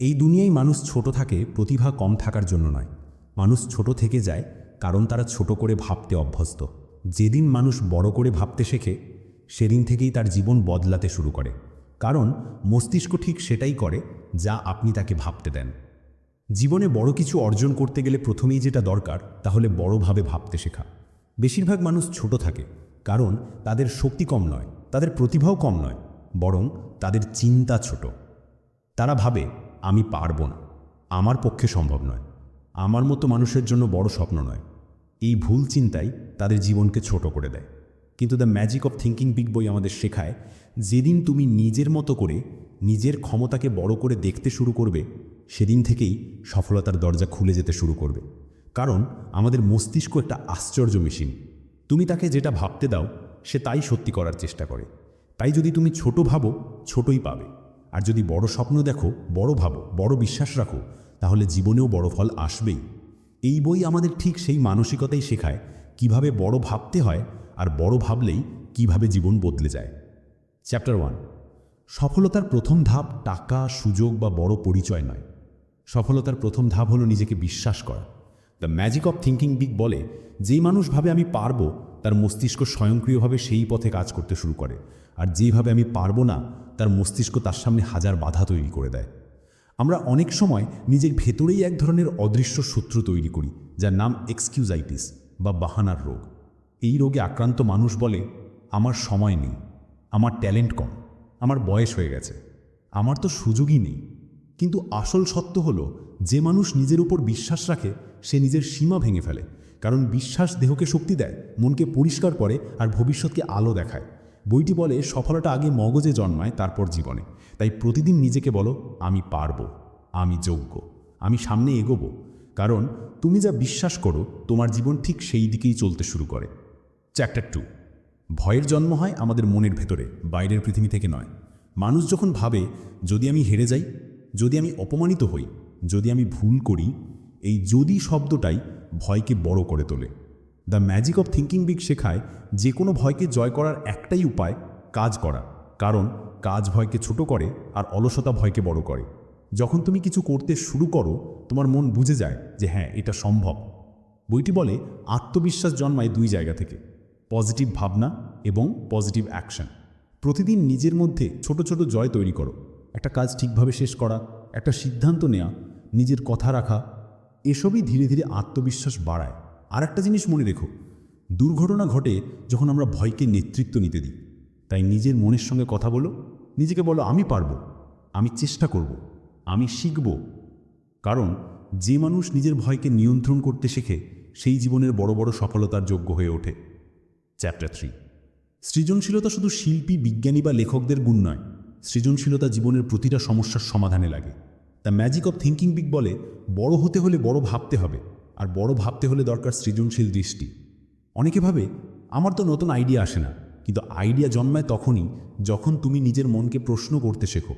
এই দুনিয়ায় মানুষ ছোট থাকে, প্রতিভা কম থাকার জন্য নয়। মানুষ ছোট থেকে যায় কারণ তারা ছোট করে ভাবতে অভ্যস্ত। যেদিন মানুষ বড় করে ভাবতে শেখে, সেদিন থেকেই তার জীবন বদলাতে শুরু করে। কারণ মস্তিষ্ক ঠিক সেটাই করে যা আপনি তাকে ভাবতে দেন। জীবনে বড় কিছু অর্জন করতে গেলে প্রথমেই যেটা দরকার, তাহলে বড়ভাবে ভাবতে শেখা। বেশিরভাগ মানুষ ছোট থাকে কারণ তাদের শক্তি কম নয়, তাদের প্রতিভাও কম নয়, বরং তাদের চিন্তা ছোট। তারা ভাবে আমি পারব না। আমার পক্ষে সম্ভব নয়। আমার মতো মানুষের জন্য বড় স্বপ্ন নয়। এই ভুল চিন্তাই তাদের জীবনকে ছোট করে দেয়। কিন্তু the magic of thinking big বই আমাদের শেখায়, যেদিন তুমি নিজের মতো করে নিজের ক্ষমতাকে বড় করে দেখতে শুরু করবে, সেদিন থেকেই সফলতার দরজা খুলে যেতে শুরু করবে। কারণ আমাদের মস্তিষ্ক একটা আশ্চর্য মেশিন। তুমি তাকে যেটা ভাবতে দাও, সে তাই সত্যি করার চেষ্টা করে। তাই যদি তুমি ছোট ভাবো, ছোটই পাবে। আর যদি বড় স্বপ্ন দেখো, বড় ভাবো, বড় বিশ্বাস রাখো, তাহলে জীবনেও বড় ফল আসবেই। এই বই আমাদের ঠিক সেই মানসিকতাই শেখায়, কীভাবে বড় ভাবতে হয় আর বড় ভাবলেই কীভাবে জীবন বদলে যায়। চ্যাপ্টার ওয়ান সফলতার প্রথম ধাপ টাকা, সুযোগ বা বড় পরিচয় নয়। সফলতার প্রথম ধাপ হলো নিজেকে বিশ্বাস করা। The magic of thinking big বলে, যেই মানুষ ভাবে আমি পারব তার মস্তিষ্ক স্বয়ংক্রিয়ভাবে সেই পথে কাজ করতে শুরু করে। আর যেইভাবে আমি পারব না, তার মস্তিষ্ক তার সামনে হাজার বাধা তৈরি করে দেয়। আমরা অনেক সময় নিজের ভেতরেই এক ধরনের অদৃশ্য শত্রু তৈরি করি, যার নাম এক্সকিউজাইটিস বা বাহানার রোগ। এই রোগে আক্রান্ত মানুষ বলে, আমার সময় নেই, আমার ট্যালেন্ট কম, আমার বয়স হয়ে গেছে, আমার তো সুযোগই নেই। কিন্তু আসল সত্য হলো, যে মানুষ নিজের উপর বিশ্বাস রাখে, সে নিজের সীমা ভেঙে ফেলে। কারণ বিশ্বাস দেহকে শক্তি দেয়, মনকে পরিষ্কার করে আর ভবিষ্যৎকে আলো দেখায়। বইটি বলে, সফলতা আগে মগজে জন্মায়, তারপর জীবনে। তাই প্রতিদিন নিজেকে বলো, আমি পারব, আমি যোগ্য, আমি সামনে এগোবো। কারণ তুমি যা বিশ্বাস করো, তোমার জীবন ঠিক সেই দিকেই চলতে শুরু করে। চ্যাপ্টার টু ভয়ের জন্ম হয় আমাদের মনের ভেতরে, বাইরের পৃথিবী থেকে নয়। মানুষ যখন ভাবে, যদি আমি হেরে যাই, যদি আমি অপমানিত হই, যদি আমি ভুল করি, এই যদি শব্দটাই ভয়কে বড় করে তোলে। The magic of thinking big শেখায় যে কোনো ভয়কে জয় করার একটাই উপায় কাজ করা। কারণ কাজ ভয়কে ছোট করে আর অলসতা ভয়কে বড় করে। যখন তুমি কিছু করতে শুরু করো, তোমার মন বুঝে যায় যে হ্যাঁ এটা সম্ভব। বইটি বলে, আত্মবিশ্বাস জন্মায় দুই জায়গা থেকে, পজিটিভ ভাবনা এবং পজিটিভ অ্যাকশন। প্রতিদিন নিজের মধ্যে ছোট ছোট জয় তৈরি করো। একটা কাজ ঠিকভাবে শেষ করা, একটা সিদ্ধান্ত নেওয়া নিজের কথা রাখা এসবই ধীরে ধীরে আত্মবিশ্বাস বাড়ায়। আর একটা জিনিস মনে রেখো, দুর্ঘটনা ঘটে যখন আমরা ভয়কে নেতৃত্ব নিতে দিই। তাই নিজের মনের সঙ্গে কথা বলো, নিজেকে বলো, আমি পারব, আমি চেষ্টা করব, আমি শিখব। কারণ যে মানুষ নিজের ভয়কে নিয়ন্ত্রণ করতে শেখে, সেই জীবনের বড় বড় সফলতার যোগ্য হয়ে ওঠে। চ্যাপ্টার থ্রি সৃজনশীলতা শুধু শিল্পী, বিজ্ঞানী বা লেখকদের গুণ নয়, সৃজনশীলতা জীবনের প্রতিটা সমস্যার সমাধানে লাগে। The magic of thinking big বলে, বড় হতে হলে বড় ভাবতে হবে, আর বড় ভাবতে হলে দরকার সৃজনশীল দৃষ্টি। অনেকে ভাবে, আমার তো নতুন আইডিয়া আসে না। কিন্তু আইডিয়া জন্মায় তখনই যখন তুমি নিজের মনকে প্রশ্ন করতে শেখো।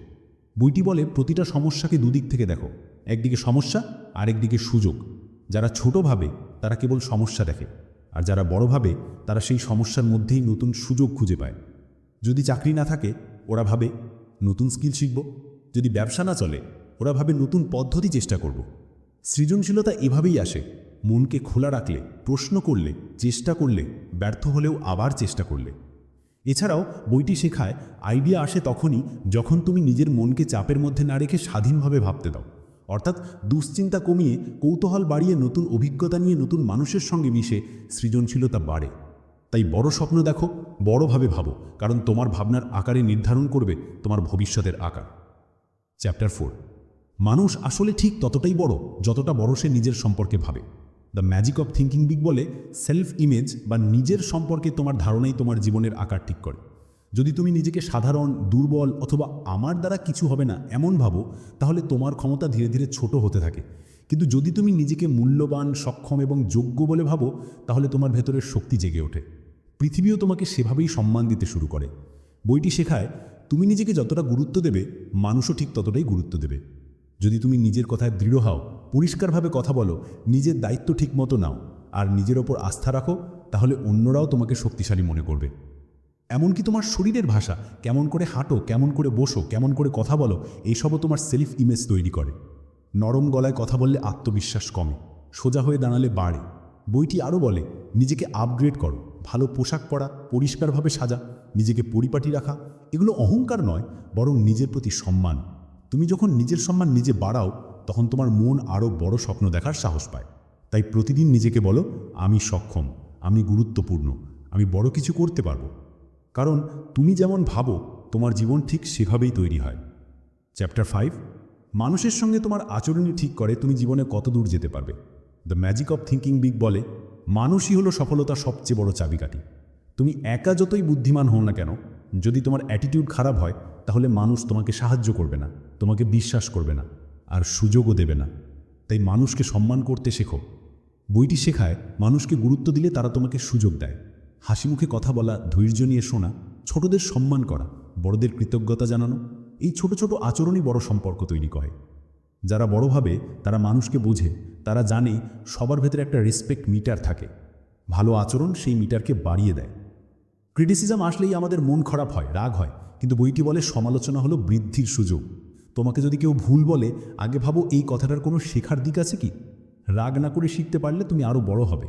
বইটি বলে, প্রতিটা সমস্যাকে দুদিক থেকে দেখো। একদিকে সমস্যা আর একদিকে সুযোগ। যারা ছোট ভাবে, তারা কেবল সমস্যা দেখে, আর যারা বড় ভাবে, তারা সেই সমস্যার মধ্যেই নতুন সুযোগ খুঁজে পায়। যদি চাকরি না থাকে, ওরা ভাবে, নতুন স্কিল শিখব। যদি ব্যবসা না চলে ওরা ভাবে নতুন পদ্ধতি চেষ্টা করব। সৃজনশীলতা এভাবেই আসে। মনকে খোলা রাখলে, প্রশ্ন করলে, চেষ্টা করলে, ব্যর্থ হলেও আবার চেষ্টা করলে। এছাড়াও বইটি শেখায়, আইডিয়া আসে তখনই যখন তুমি নিজের মনকে চাপের মধ্যে না রেখে স্বাধীনভাবে ভাবতে দাও। অর্থাৎ দুশ্চিন্তা কমিয়ে, কৌতূহল বাড়িয়ে নতুন অভিজ্ঞতা নিয়ে নতুন মানুষের সঙ্গে মিশে সৃজনশীলতা বাড়ে। তাই বড় স্বপ্ন দেখো, বড়ভাবে ভাবো, কারণ তোমার ভাবনার আকারে নির্ধারণ করবে তোমার ভবিষ্যতের আকার। চ্যাপ্টার ফোর মানুষ আসলে ঠিক ততটাই বড় যতটা বড় সে নিজের সম্পর্কে ভাবে। The magic of thinking big বলে সেলফ ইমেজ বা নিজের সম্পর্কে তোমার ধারণাই তোমার জীবনের আকার ঠিক করে। যদি তুমি নিজেকে সাধারণ, দুর্বল অথবা আমার দ্বারা কিছু হবে না এমন ভাবো, তাহলে তোমার ক্ষমতা ধীরে ধীরে ছোট হতে থাকে। কিন্তু যদি তুমি নিজেকে মূল্যবান, সক্ষম এবং যোগ্য বলে ভাবো, তাহলে তোমার ভেতরের শক্তি জেগে ওঠে। পৃথিবীও তোমাকে সেভাবেই সম্মান দিতে শুরু করে। বইটি শেখায়, তুমি নিজেকে যতটা গুরুত্ব দেবে, মানুষও ঠিক ততটাই গুরুত্ব দেবে। যদি তুমি নিজের কথায় দৃঢ় হও, পরিষ্কারভাবে কথা বলো, নিজের দায়িত্ব ঠিক মতো নাও, আর নিজের ওপর আস্থা রাখো, তাহলে অন্যরাও তোমাকে শক্তিশালী মনে করবে। এমনকি তোমার শরীরের ভাষা, কেমন করে হাঁটো, কেমন করে বসো, কেমন করে কথা বলো, এইসবও তোমার সেলফ ইমেজ তৈরি করে। নরম গলায় কথা বললে আত্মবিশ্বাস কমে, সোজা হয়ে দাঁড়ালে বাড়ে। বইটি আরও বলে, নিজেকে আপগ্রেড করো, ভালো পোশাক পরা, পরিষ্কারভাবে সাজা, নিজেকে পরিপাটি রাখা, এগুলো অহংকার নয়, বরং নিজের প্রতি সম্মান। তুমি যখন নিজের সম্মান নিজে বাড়াও, তখন তোমার মন আরও বড় স্বপ্ন দেখার সাহস পায়। তাই প্রতিদিন নিজেকে বলো, আমি সক্ষম, আমি গুরুত্বপূর্ণ, আমি বড় কিছু করতে পারব। কারণ তুমি যেমন ভাবো, তোমার জীবন ঠিক সেভাবেই তৈরি হয়। চ্যাপ্টার ফাইভ মানুষের সঙ্গে তোমার আচরণই ঠিক করে, তুমি জীবনে কত দূর যেতে পারবে? The magic of thinking big বলে, মানুষই হলো সফলতা সবচেয়ে বড় চাবিকাঠি। তুমি একা যতই বুদ্ধিমান হও না কেন, যদি তোমার অ্যাটিটিউড খারাপ হয় তাহলে মানুষ তোমাকে সাহায্য করবে না, তোমাকে বিশ্বাস করবে না, আর সুযোগও দেবে না। তাই মানুষকে সম্মান করতে শেখো। বইটি শেখায় মানুষকে গুরুত্ব দিলে তারা তোমাকে সুযোগ দেয়। হাসি মুখে কথা বলা, ধৈর্য নিয়ে শোনা, ছোটদের সম্মান করা, বড়দের কৃতজ্ঞতা জানানো, এই ছোট ছোট আচরণই বড় সম্পর্ক তৈরি করে। যারা বড় ভাবে, তারা মানুষকে বোঝে, তারা জানে সবার ভেতরে একটা রেসপেক্ট মিটার থাকে। ভালো আচরণ সেই মিটারকে বাড়িয়ে দেয়। ক্রিটিসিজম আসলেই আমাদের মন খারাপ হয়, রাগ হয়। কিন্তু বইটি বলে সমালোচনা হলো বৃদ্ধির সুযোগ। তোমাকে যদি কেউ ভুল বলে, আগে ভাবো এই কথাটার কোনো শেখার দিক আছে কি? রাগ না করে শিখতে পারলে তুমি আরও বড় হবে।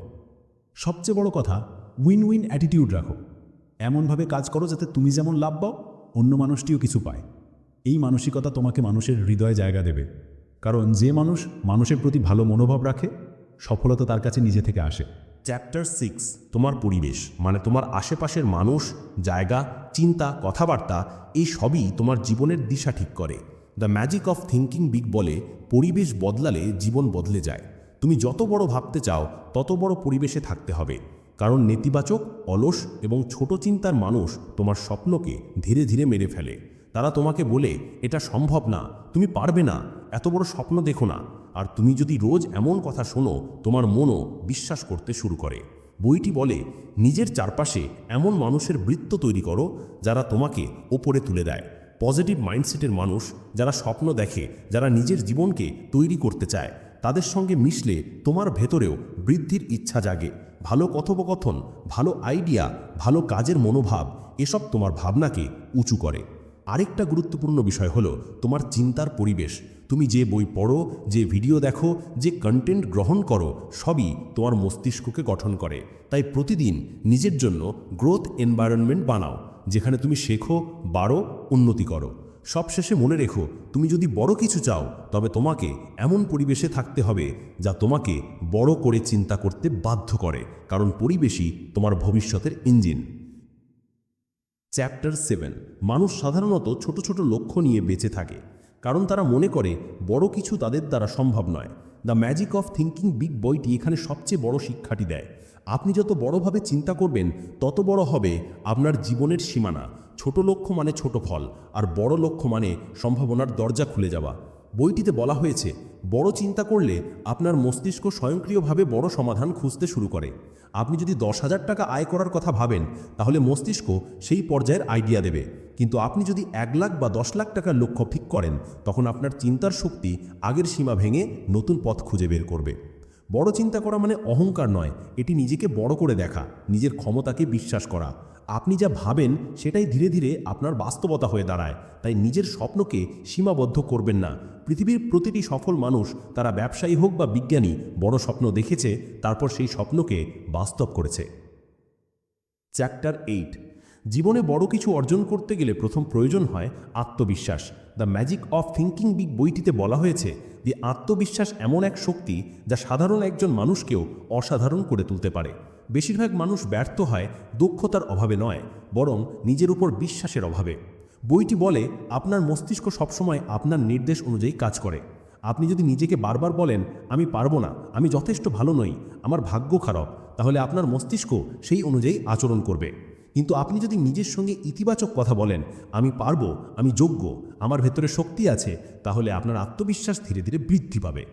সবচেয়ে বড় কথা উইন উইন অ্যাটিটিউড রাখো। এমনভাবে কাজ করো যাতে তুমি যেমন লাভ পাও, অন্য মানুষটিও কিছু পায়। এই মানসিকতা তোমাকে মানুষের হৃদয়ে জায়গা দেবে। কারণ যে মানুষ মানুষের প্রতি ভালো মনোভাব রাখে, সফলতা তার কাছে নিজে থেকে আসে। চ্যাপ্টার সিক্স তোমার পরিবেশ মানে তোমার আশেপাশের মানুষ, জায়গা, চিন্তা, কথাবার্তা, এই সবই তোমার জীবনের দিশা ঠিক করে। The magic of thinking big বলে, পরিবেশ বদলালে জীবন বদলে যায়। তুমি যত বড় ভাবতে চাও, তত বড় পরিবেশে থাকতে হবে। কারণ নেতিবাচক, অলস এবং ছোট চিন্তার মানুষ তোমার স্বপ্নকে ধীরে ধীরে মেরে ফেলে। তারা তোমাকে বলে, এটা সম্ভব না, তুমি পারবে না, এত বড় স্বপ্ন দেখো না। আর তুমি যদি রোজ এমন কথা শোনো, তোমার মনও বিশ্বাস করতে শুরু করে। বইটি বলে, নিজের চারপাশে এমন মানুষের বৃত্ত তৈরি করো, যারা তোমাকে ওপরে তুলে দেয়। পজিটিভ মাইন্ডসেটের মানুষ, যারা স্বপ্ন দেখে, যারা নিজের জীবনকে তৈরি করতে চায়, তাদের সঙ্গে মিশলে তোমার ভেতরেও বৃদ্ধির ইচ্ছা জাগে। ভালো কথোপকথন, ভালো আইডিয়া ভালো কাজের মনোভাব, এসব তোমার ভাবনাকে উঁচু করে। আরেকটা গুরুত্বপূর্ণ বিষয় হলো তোমার চিন্তার পরিবেশ। তুমি যে বই পড়ো, যে ভিডিও দেখো, যে কন্টেন্ট গ্রহণ করো, সবই তোমার মস্তিষ্ককে গঠন করে। তাই প্রতিদিন নিজের জন্য গ্রোথ এনভায়রনমেন্ট বানাও, যেখানে তুমি শেখো, বাড়ো, উন্নতি করো। সবশেষে মনে রেখো, তুমি যদি বড় কিছু চাও, তবে তোমাকে এমন পরিবেশে থাকতে হবে যা তোমাকে বড় করে চিন্তা করতে বাধ্য করে, কারণ পরিবেশই তোমার ভবিষ্যতের ইঞ্জিন চ্যাপ্টার সেভেন মানুষ সাধারণত ছোট ছোট লক্ষ্য নিয়ে বেঁচে থাকে, কারণ তারা মনে করে বড় কিছু তাদের দ্বারা সম্ভব নয়। The magic of thinking big বইটি এখানে সবচেয়ে বড় শিক্ষাটি দেয়। আপনি যত বড়ভাবে চিন্তা করবেন, তত বড় হবে আপনার জীবনের সীমানা। ছোট লক্ষ্য মানে ছোট ফল, আর বড় লক্ষ্য মানে সম্ভাবনার দরজা খুলে যাওয়া। বইটিতে বলা হয়েছে, বড় চিন্তা করলে আপনার মস্তিষ্ক স্বয়ংক্রিয়ভাবে বড় সমাধান খুঁজতে শুরু করে। আপনি যদি দশ হাজার টাকা আয় করার কথা ভাবেন, তাহলে মস্তিষ্ক সেই পর্যায়ের আইডিয়া দেবে। কিন্তু আপনি যদি এক লাখ বা দশ লাখ টাকার লক্ষ্য ঠিক করেন, তখন আপনার চিন্তার শক্তি আগের সীমা ভেঙে নতুন পথ খুঁজে বের করবে। বড় চিন্তা করা মানে অহংকার নয়, এটি নিজেকে বড় করে দেখা, নিজের ক্ষমতাকে বিশ্বাস করা। আপনি যা ভাবেন সেটাই ধীরে ধীরে আপনার বাস্তবতা হয়ে দাঁড়ায়। তাই নিজের স্বপ্নকে সীমাবদ্ধ করবেন না। পৃথিবীর প্রতিটি সফল মানুষ তারা ব্যবসায়ী হোক বা বিজ্ঞানী, বড় স্বপ্ন দেখেছে, তারপর সেই স্বপ্নকে বাস্তব করেছে। Chapter eight. জীবনে বড় কিছু অর্জন করতে গেলে প্রথম প্রয়োজন হয় আত্মবিশ্বাস। The magic of thinking big বইটিতে বলা হয়েছে যে আত্মবিশ্বাস এমন এক শক্তি যা সাধারণ একজন মানুষকেও অসাধারণ করে তুলতে পারে। বেশিরভাগ মানুষ ব্যর্থ হয় দক্ষতার অভাবে নয়, বরং নিজের উপর বিশ্বাসের অভাবে। বইটি বলে, আপনার মস্তিষ্ক সবসময় আপনার নির্দেশ অনুযায়ী কাজ করে। আপনি যদি নিজেকে বারবার বলেন, আমি পারব না, আমি যথেষ্ট ভালো নই, আমার ভাগ্য খারাপ, তাহলে আপনার মস্তিষ্ক সেই অনুযায়ী আচরণ করবে। কিন্তু আপনি যদি নিজের সঙ্গে ইতিবাচক কথা বলেন, আমি পারব, আমি যোগ্য, আমার ভেতরে শক্তি আছে, তাহলে আপনার আত্মবিশ্বাস ধীরে ধীরে বৃদ্ধি পাবে।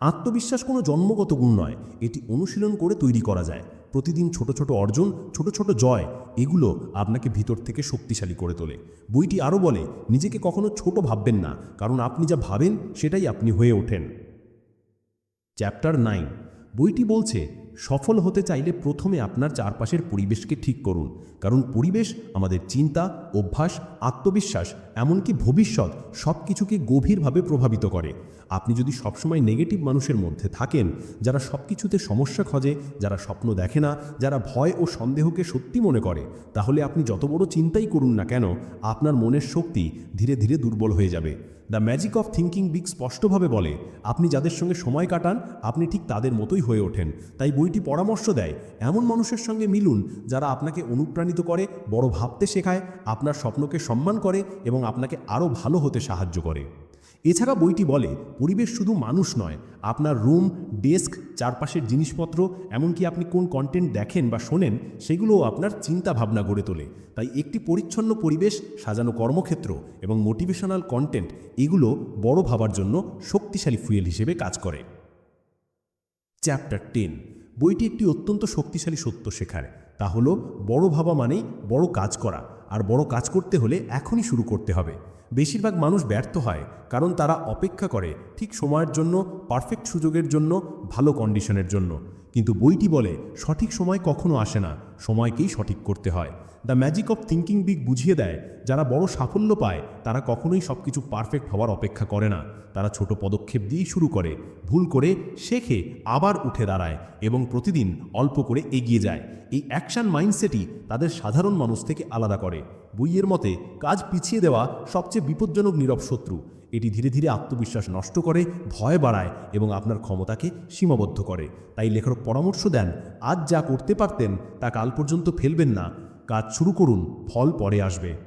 আত্মবিশ্বাস কোনো জন্মগত গুণ নয়, এটি অনুশীলন করে তৈরি করা যায়। প্রতিদিন ছোট ছোট অর্জন, ছোট ছোট জয়, এগুলো আপনাকে ভিতর থেকে শক্তিশালী করে তোলে। বইটি আরও বলে, নিজেকে কখনো ছোট ভাববেন না, কারণ আপনি যা ভাবেন সেটাই আপনি হয়ে ওঠেন। Chapter nine. বইটি বলছে সফল হতে চাইলে প্রথমে আপনার চারপাশের পরিবেশকে ঠিক করুন। কারণ পরিবেশ আমাদের চিন্তা, অভ্যাস, আত্মবিশ্বাস, এমনকি ভবিষ্যৎ সব কিছুকে গভীরভাবে প্রভাবিত করে। আপনি যদি সবসময় নেগেটিভ মানুষের মধ্যে থাকেন, যারা সব কিছুতে সমস্যা খোঁজে, যারা স্বপ্ন দেখে না, যারা ভয় ও সন্দেহকে সত্যি মনে করে, তাহলে আপনি যত বড় চিন্তাই করুন না কেন, আপনার মনের শক্তি ধীরে ধীরে দুর্বল হয়ে যাবে। The magic of thinking big স্পষ্টভাবে বলে, আপনি যাদের সঙ্গে সময় কাটান, আপনি ঠিক তাদের মতোই হয়ে ওঠেন। তাই বইটি পরামর্শ দেয়, এমন মানুষের সঙ্গে মিলুন যারা আপনাকে অনুপ্রাণিত করে, বড় ভাবতে শেখায়, আপনার স্বপ্নকে সম্মান করে এবং আপনাকে আরও ভালো হতে সাহায্য করে। এছাড়া বইটি বলে, পরিবেশ শুধু মানুষ নয়, আপনার রুম, ডেস্ক, চারপাশের জিনিসপত্র, এমনকি আপনি কোন কন্টেন্ট দেখেন বা শোনেন, সেগুলোও আপনার চিন্তা ভাবনা গড়ে তোলে। তাই একটি পরিচ্ছন্ন পরিবেশ, সাজানো কর্মক্ষেত্র এবং মোটিভেশনাল কন্টেন্ট এগুলো বড় ভাবার জন্য শক্তিশালী ফুয়েল হিসেবে কাজ করে। চ্যাপ্টার টেন বইটি একটি অত্যন্ত শক্তিশালী সত্য শেখায় তা হলো, বড় ভাবা মানেই বড় কাজ করা, আর বড় কাজ করতে হলে এখনই শুরু করতে হবে। বেশিরভাগ মানুষ ব্যর্থ হয় কারণ তারা অপেক্ষা করে ঠিক সময়ের জন্য পারফেক্ট সুযোগের জন্য, ভালো কন্ডিশনের জন্য। কিন্তু বইটি বলে সঠিক সময় কখনো আসে না, সময়কেই সঠিক করতে হয়। The magic of thinking big বুঝিয়ে দেয়, যারা বড় সাফল্য পায়, তারা কখনোই সব কিছু পারফেক্ট হওয়ার অপেক্ষা করে না। তারা ছোট পদক্ষেপ দিয়েই শুরু করে, ভুল করে শেখে, আবার উঠে দাঁড়ায় এবং প্রতিদিন অল্প করে এগিয়ে যায়। এই অ্যাকশন মাইন্ডসেটই তাদের সাধারণ মানুষ থেকে আলাদা করে। বইয়ের মতে, কাজ পিছিয়ে দেওয়া সবচেয়ে বিপজ্জনক নীরব শত্রু। এটি ধীরে ধীরে আত্মবিশ্বাস নষ্ট করে, ভয় বাড়ায় এবং আপনার ক্ষমতাকে সীমাবদ্ধ করে। তাই লেখক পরামর্শ দেন, আজ যা করতে পারতেন, তা কাল পর্যন্ত ফেলবেন না। কাজ শুরু করুন ফল পরে আসবে।